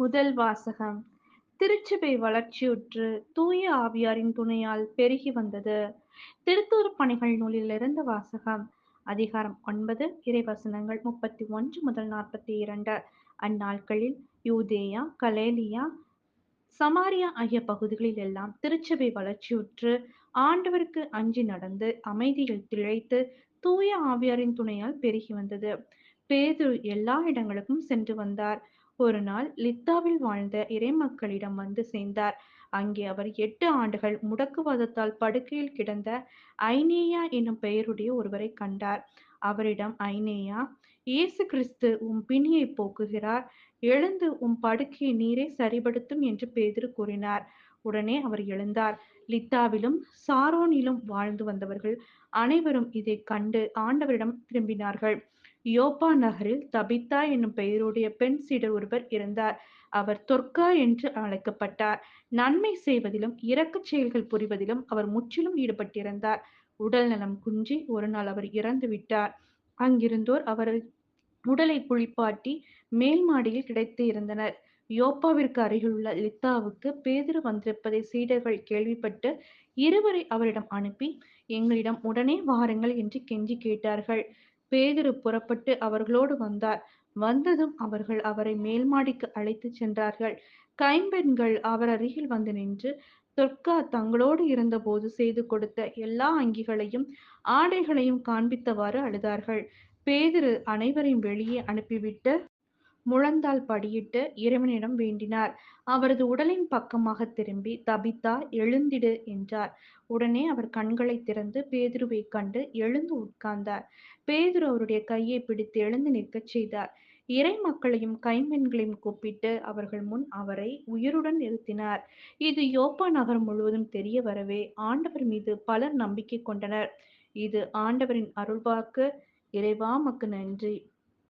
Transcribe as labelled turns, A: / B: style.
A: முதல் வாசகம். திருச்சபை வளர்ச்சியுற்று தூய ஆவியாரின் துணையால் பெருகி வந்தது. திருத்தூர் பணிகள் நூலிலிருந்து வாசகம். அதிகாரம் ஒன்பது இறைவசனங்கள் முப்பத்தி ஒன்று முதல் நாற்பத்தி இரண்டு. அந்நாட்களில் யூதேயா கலேலியா சமாரியா ஆகிய பகுதிகளில் எல்லாம் திருச்சபை வளர்ச்சியுற்று ஆண்டவருக்கு அஞ்சி நடந்து அமைதியில் திளைத்து தூய ஆவியாரின் துணையால் பெருகி வந்தது. பேதுரு எல்லா இடங்களுக்கும் சென்று வந்தார். ஒரு நாள் லித்தாவில் வாழ்ந்த இறைமக்களிடம் வந்து சேர்ந்தார். அங்கே அவர் எட்டு ஆண்டுகள் முடக்குவாதத்தால் படுக்கையில் கிடந்த ஐனேயா என்னும் பெயருடைய ஒருவரை கண்டார். அவரிடம் ஐனேயா இயேசு கிறிஸ்து உம் பிணியை போக்குகிறார். எழுந்து உம் படுக்கையை நீரே சரிபடுத்தும் என்று பேதிரு கூறினார். உடனே அவர் எழுந்தார். லித்தாவிலும் சாரோனிலும் வாழ்ந்து வந்தவர்கள் அனைவரும் இதை கண்டு ஆண்டவரிடம் திரும்பினார்கள். யோப்பா நகரில் தபித்தா என்னும் பெயருடைய பெண் சீடர் ஒருவர் இருந்தார். அவர் தொர்க்கா என்று அழைக்கப்பட்டார். நன்மை செய்வதிலும் இரக்கச் செயல்கள் புரிவதிலும் அவர் முற்றிலும் ஈடுபட்டிருந்தார். உடல் நலம் குன்றி ஒரு நாள் அவர் இறந்து விட்டார். அங்கிருந்தோர் அவர் உடலை குளிப்பாட்டி மேல் மாடியில் கிடைத்து இருந்தனர். யோப்பாவிற்கு அருகிலுள்ள லித்தாவுக்கு பேதிரு வந்திருப்பதை சீடர்கள் கேள்விப்பட்டு இருவரை அவரிடம் அனுப்பி எங்களிடம் உடனே வாருங்கள் என்று கெஞ்சி கேட்டார்கள். பேதிரு புறப்பட்டு அவர்களோடு வந்தார். வந்ததும் அவர்கள் அவரை மேல்மாடிக்கு அழைத்து சென்றார்கள். கைம்பெண்கள் அவர் அருகில் வந்து நின்று தொர்க்கா தங்களோடு இருந்தபோது செய்து கொடுத்த எல்லா அங்கிகளையும் ஆடைகளையும் காண்பித்தவாறு அழுதார்கள். பேதிரு அனைவரையும் வெளியே அனுப்பிவிட்டு முழந்தால் படியிட்டு இறைவனிடம் வேண்டினார். அவரது உடலின் பக்கமாக திரும்பி தபித்தா எழுந்திடு என்றார். உடனே அவர் கண்களை திறந்து பேதுருவை கண்டு எழுந்து உட்கார்ந்தார். பேதுரு அவருடைய கையை பிடித்து எழுந்து நிற்கச் செய்தார். இறை மக்களையும் கைம்பெண்களையும் கூப்பிட்டு அவர்கள் முன் அவரை உயிருடன் நிறுத்தினார். இது யோப்பா நகர் முழுவதும் தெரிய வரவே ஆண்டவர் மீது பலர் நம்பிக்கை கொண்டனர். இது ஆண்டவரின் அருள்வாக்கு. இறைவா மக்கு நன்றி.